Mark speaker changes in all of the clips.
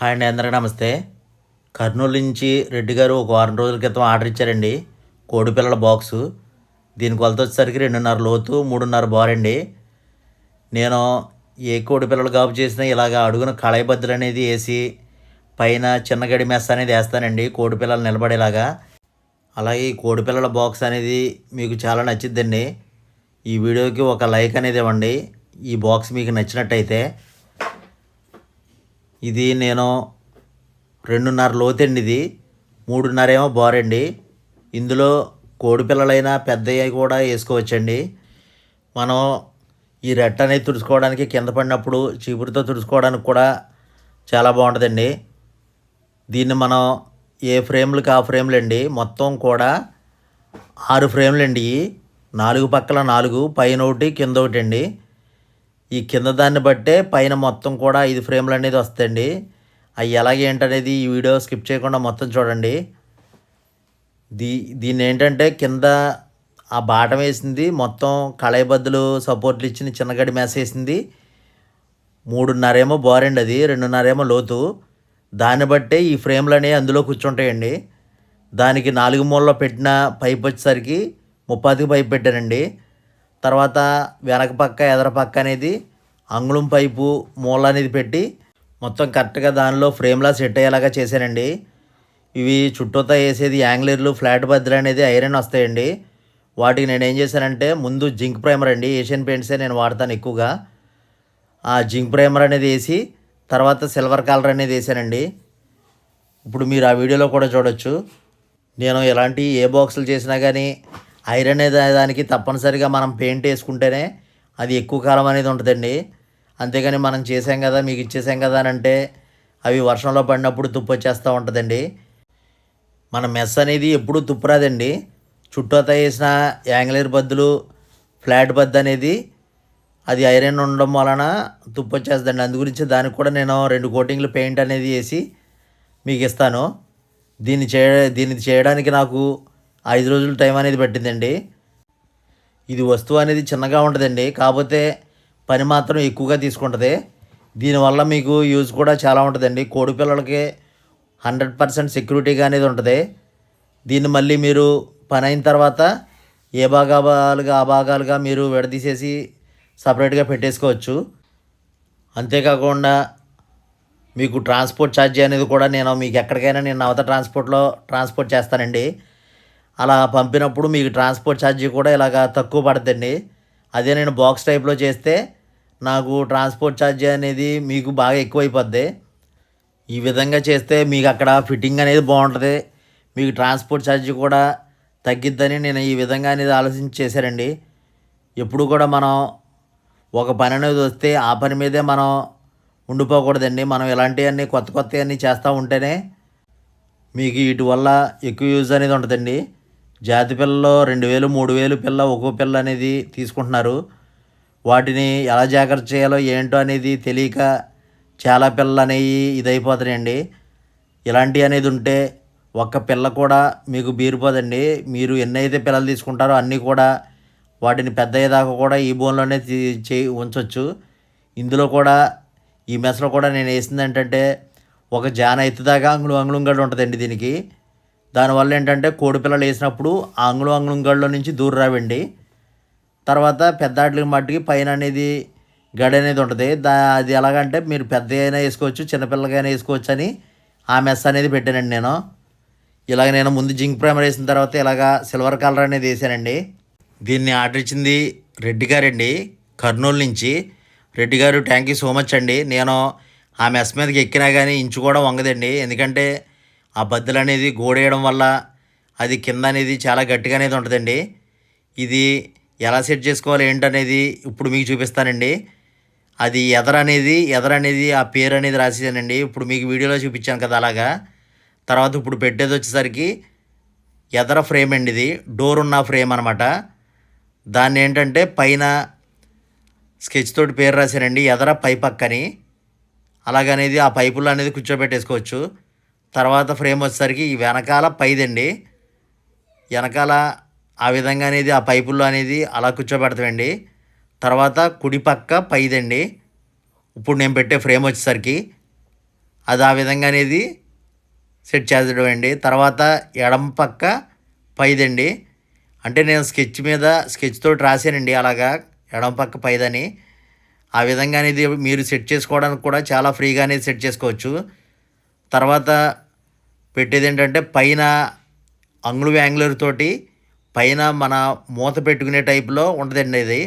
Speaker 1: Hi అండి అందరికీ నమస్తే. కర్నూలు నుంచి రెడ్డి గారు ఒక వారం రోజుల క్రితం ఆర్డర్ ఇచ్చారండి. కోడి పిల్లల బాక్సు. దీని కొలత వచ్చేసరికి రెండున్నర లోతు మూడున్నర బారండి నేను ఏ కోడి పిల్లలు కాపు చేసినా ఇలాగ అడుగున కళాయి బద్దలు అనేది వేసి పైన చిన్న గడి మెస్ అనేది వేస్తానండి కోడి పిల్లలు నిలబడేలాగా. అలాగే ఈ కోడి పిల్లల బాక్స్ అనేది మీకు చాలా నచ్చిద్దండి. ఈ వీడియోకి ఒక లైక్ అనేది ఇవ్వండి. ఈ బాక్స్ మీకు నచ్చినట్టయితే ఇది నేను రెండున్నర లోతండి ఇది మూడున్నర ఏమో బోరండి. ఇందులో కోడి పిల్లలైనా పెద్దవి కూడా వేసుకోవచ్చండి. మనం ఈ రెట్ట అనేది తుడుచుకోవడానికి కింద పడినప్పుడు చీపురుతో తుడుచుకోవడానికి కూడా చాలా బాగుంటుందండి. దీన్ని మనం ఏ ఫ్రేమ్లకు ఆ ఫ్రేమ్లు అండి మొత్తం కూడా ఆరు ఫ్రేమ్లు అండి నాలుగు పక్కల నాలుగు పైన ఒకటి కింద ఒకటి అండి ఈ కింద దాన్ని బట్టే పైన మొత్తం కూడా ఐదు ఫ్రేమ్లు అనేది వస్తాయండి. అవి ఎలాగ ఏంటనేది ఈ వీడియో స్కిప్ చేయకుండా మొత్తం చూడండి. దీ దీన్ని ఏంటంటే కింద ఆ బాటం వేసింది మొత్తం కళాయిబద్దులు సపోర్ట్లు ఇచ్చిన చిన్నగడి మేస వేసింది. మూడున్నరేమో బోరండి అది రెండున్నరేమో లోతు. దాన్ని బట్టే ఈ ఫ్రేమ్లు అనేవి అందులో కూర్చుంటాయండి. దానికి నాలుగు మూలలో పెట్టిన పైప్ వచ్చేసరికి ముప్పాతికి పైప్ పెట్టానండి. తర్వాత వెనక పక్క ఎదర పక్క అనేది అంగుళం పైపు మూల అనేది పెట్టి మొత్తం కరెక్ట్గా దానిలో ఫ్రేమ్లా సెట్ అయ్యేలాగా చేశానండి. ఇవి చుట్టూతా వేసేది యాంగ్లర్లు ఫ్లాట్ బద్దలు అనేది ఐరన్ వస్తాయండి. వాటికి నేను ఏం చేశానంటే ముందు జింక్ ప్రైమర్ అండి ఏషియన్ పెయింట్సే నేను వాడతాను ఎక్కువగా. ఆ జింక్ ప్రైమర్ అనేది వేసి తర్వాత సిల్వర్ కలర్ అనేది వేసానండి ఇప్పుడు మీరు ఆ వీడియోలో కూడా చూడొచ్చు. నేను ఎలాంటి ఏ బాక్సులు చేసినా కానీ ఐరన్ అనే దానికి తప్పనిసరిగా మనం పెయింట్ వేసుకుంటేనే అది ఎక్కువ కాలం అనేది ఉంటుందండి. అంతేగాని మనం చేసాం కదా మీకు ఇచ్చేసాం కదా అని అంటే అవి వర్షంలో పడినప్పుడు తుప్పు వచ్చేస్తూ ఉంటుందండి. మన మెస్ అనేది ఎప్పుడూ తుప్పురాదండి చుట్టూత వేసిన యాంగ్లేర్ బద్దులు ఫ్లాట్ బద్దు అనేది అది ఐరన్ ఉండడం వలన తుప్పు వచ్చేస్తుందండి. అందు గురించి దానికి కూడా నేను రెండు కోటింగ్లు పెయింట్ అనేది వేసి మీకు ఇస్తాను. దీన్ని చే దీన్ని చేయడానికి నాకు ఐదు రోజులు టైం అనేది పట్టిందండి. ఇది వస్తువు అనేది చిన్నగా ఉంటుందండి. కాకపోతే పని మాత్రం ఎక్కువగా తీసుకుంటుంది. దీనివల్ల మీకు యూజ్ కూడా చాలా ఉంటుందండి. కోడి పిల్లలకి హండ్రెడ్ పర్సెంట్ సెక్యూరిటీగా అనేది ఉంటుంది. దీన్ని మళ్ళీ మీరు పని అయిన తర్వాత ఏ భాగాలుగా ఆ భాగాలుగా మీరు విడదీసేసి సపరేట్గా పెట్టేసుకోవచ్చు. అంతేకాకుండా మీకు ట్రాన్స్పోర్ట్ ఛార్జీ అనేది కూడా నేను మీకు ఎక్కడికైనా నేను అవత ట్రాన్స్పోర్ట్లో ట్రాన్స్పోర్ట్ చేస్తానండి. అలా పంపినప్పుడు మీకు ట్రాన్స్పోర్ట్ ఛార్జీ కూడా ఇలాగ తక్కువ పడుతుందండి అదే నేను బాక్స్ టైప్లో చేస్తే నాకు ట్రాన్స్పోర్ట్ ఛార్జీ అనేది మీకు బాగా ఎక్కువైపోద్ది. ఈ విధంగా చేస్తే మీకు అక్కడ ఫిట్టింగ్ అనేది బాగుంటుంది. మీకు ట్రాన్స్పోర్ట్ ఛార్జీ కూడా తగ్గిద్దని నేను ఈ విధంగా అనేది ఆలోచించి చేశానండి. ఎప్పుడు కూడా మనం ఒక పని అనేది వస్తే ఆ పని మీదే మనం ఉండిపోకూడదండి. మనం ఇలాంటివన్నీ కొత్త కొత్తవన్నీ చేస్తూ ఉంటేనే మీకు వీటి వల్ల ఎక్కువ యూజ్ అనేది ఉంటుందండి. జాతి పిల్లలో రెండు వేలు మూడు వేలు పిల్ల ఒక్కో పిల్ల అనేది తీసుకుంటున్నారు. వాటిని ఎలా జాగ్రత్త చేయాలో ఏంటో అనేది తెలియక చాలా పిల్లలు అనేవి ఇదైపోతున్నాయండి. ఇలాంటివి అనేది ఉంటే ఒక్క పిల్ల కూడా మీకు బీరిపోదండి. మీరు ఎన్నైతే పిల్లలు తీసుకుంటారో అన్నీ కూడా వాటిని పెద్ద అయ్యేదాకా కూడా ఈ బోన్లోనే చే ఉంచవచ్చు ఇందులో కూడా ఈ మెస్లో కూడా నేను వేసింది ఏంటంటే ఒక జాన ఎత్తుదాకా అంగుళం అంగుళం గడ్డ ఉంటుందండి దీనికి. దానివల్ల ఏంటంటే కోడి పిల్లలు వేసినప్పుడు ఆంగ్లం ఆంగ్లం గడిలో నుంచి దూరం రావండి. తర్వాత పెద్దాట్లకి మట్టికి మట్టుకి పైన అనేది గడి అనేది ఉంటుంది. దా అది ఎలాగంటే మీరు పెద్ద అయినా వేసుకోవచ్చు చిన్నపిల్లకైనా వేసుకోవచ్చు అని ఆ మెస్ అనేది పెట్టానండి నేను. ఇలాగ నేను ముందు జింక్ ప్రైమర్ వేసిన తర్వాత ఇలాగా సిల్వర్ కలర్ అనేది వేసానండి. దీన్ని ఆర్డర్ ఇచ్చింది రెడ్డి గారండి కర్నూలు నుంచి. రెడ్డి గారు థ్యాంక్ యూ సో మచ్ అండి. నేను ఆ మెస్ మీదకి ఎక్కినా కానీ ఇంచు కూడా వంగదండి. ఎందుకంటే ఆ బద్దలు అనేది గోడేయడం వల్ల అది కింద అనేది చాలా గట్టిగా అనేది ఉంటుందండి. ఇది ఎలా సెట్ చేసుకోవాలి ఏంటనేది ఇప్పుడు మీకు చూపిస్తానండి. అది ఎదర అనేది ఎదర అనేది ఆ పేరు అనేది రాసేసానండి. ఇప్పుడు మీకు వీడియోలో చూపించాను కదా అలాగా. తర్వాత ఇప్పుడు పెట్టేది వచ్చేసరికి ఎదర ఫ్రేమ్ అండి ఇది. డోర్ ఉన్న ఫ్రేమ్ అనమాట దాన్ని ఏంటంటే పైన స్కెచ్ తోటి పేరు రాశానండి. ఎదర పై పక్కని. అలాగనేది ఆ పైపులు అనేది కూర్చోబెట్టేసుకోవచ్చు. తర్వాత ఫ్రేమ్ వచ్చేసరికి ఈ వెనకాల పైదండి. వెనకాల ఆ విధంగా అనేది ఆ పైపుల్లో అనేది అలా కూర్చోబెడతామండి. తర్వాత కుడి పక్క పైదండి. ఇప్పుడు నేను పెట్టే ఫ్రేమ్ వచ్చేసరికి అది ఆ విధంగా అనేది సెట్ చేద్దడం అండి తర్వాత ఎడమ పక్క పైదండి. అంటే నేను స్కెచ్ మీద స్కెచ్ తోటి రాశానండి అలాగా ఎడమ పక్క పైదని. ఆ విధంగా అనేది మీరు సెట్ చేసుకోవడానికి కూడా చాలా ఫ్రీగా అనేది సెట్ చేసుకోవచ్చు. తర్వాత పెట్టేది ఏంటంటే పైన అంగుళ వ్యాంగులర్ తోటి పైన మన మూత పెట్టుకునే టైప్లో ఉంటుందండి ఇది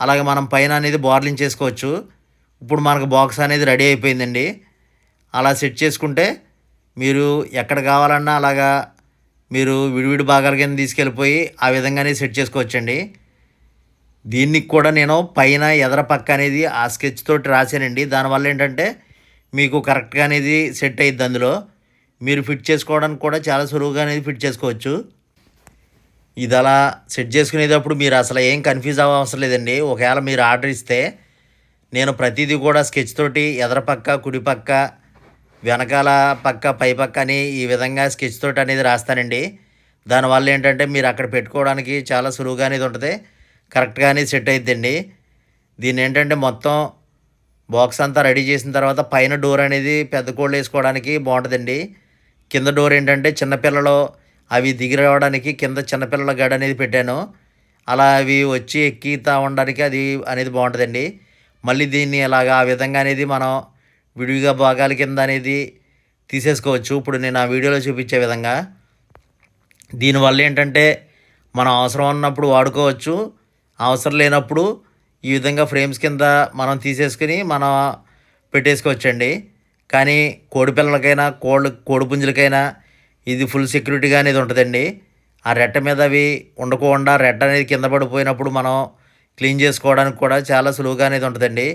Speaker 1: అలాగే మనం పైన అనేది బార్లింగ్ చేసుకోవచ్చు. ఇప్పుడు మనకు బాక్స్ అనేది రెడీ అయిపోయిందండి. అలా సెట్ చేసుకుంటే మీరు ఎక్కడ కావాలన్నా అలాగా మీరు విడివిడి భాగాల కింద తీసుకెళ్ళిపోయి ఆ విధంగానే సెట్ చేసుకోవచ్చండి. దీనికి కూడా నేను పైన ఎదర పక్క అనేది ఆ స్కెచ్ తోటి రాశానండి. దానివల్ల ఏంటంటే మీకు కరెక్ట్గా అనేది సెట్ అయ్యిద్ది అందులో. మీరు ఫిట్ చేసుకోవడానికి కూడా చాలా సులువుగా అనేది ఫిట్ చేసుకోవచ్చు. ఇది అలా సెట్ చేసుకునేటప్పుడు మీరు అసలు ఏం కన్ఫ్యూజ్ అవ్వ అవసరం లేదండి. ఒకవేళ మీరు ఆర్డర్ ఇస్తే నేను ప్రతిదీ కూడా స్కెచ్ తోటి ఎదరపక్క కుడిపక్క కుడి పక్క వెనకాల పక్క పై పక్క అని ఈ విధంగా స్కెచ్ తోటి అనేది రాస్తానండి. దానివల్ల ఏంటంటే మీరు అక్కడ పెట్టుకోవడానికి చాలా సులువుగా అనేది ఉంటుంది. కరెక్ట్గా అనేది సెట్ అయిద్దండి. దీన్ని ఏంటంటే మొత్తం బాక్స్ అంతా రెడీ చేసిన తర్వాత పైన డోర్ అనేది పెద్ద కోళ్ళు వేసుకోవడానికి బాగుంటుందండి. కింద డోర్ ఏంటంటే చిన్నపిల్లలు అవి దిగి రావడానికి కింద చిన్నపిల్లల గడ అనేది పెట్టాను. అలా అవి వచ్చి ఎక్కితా ఉండడానికి అది అనేది బాగుంటుందండి. మళ్ళీ దీన్ని ఇలాగ ఆ విధంగా అనేది మనం విడివిగా భాగాల కింద అనేది తీసేసుకోవచ్చు. ఇప్పుడు నేను ఆ వీడియోలో చూపించే విధంగా. దీనివల్ల ఏంటంటే మనం అవసరం ఉన్నప్పుడు వాడుకోవచ్చు. అవసరం లేనప్పుడు ఈ విధంగా ఫ్రేమ్స్ కింద మనం తీసేసుకుని మనం పెట్టేసుకోవచ్చండి. కానీ కోడి పిల్లలకైనా కోళ్ళు కోడి పుంజులకైనా ఇది ఫుల్ సెక్యూరిటీగా అనేది ఉంటుందండి. ఆ రెట్ట మీద అవి ఉండకుండా రెట్ట అనేది కింద పడిపోయినప్పుడు మనం క్లీన్ చేసుకోవడానికి కూడా చాలా సులువుగా అనేది ఉంటుందండి.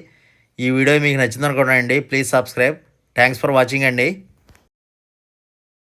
Speaker 1: ఈ వీడియో మీకు నచ్చిందనుకోండి please subscribe thanks for watching అండి.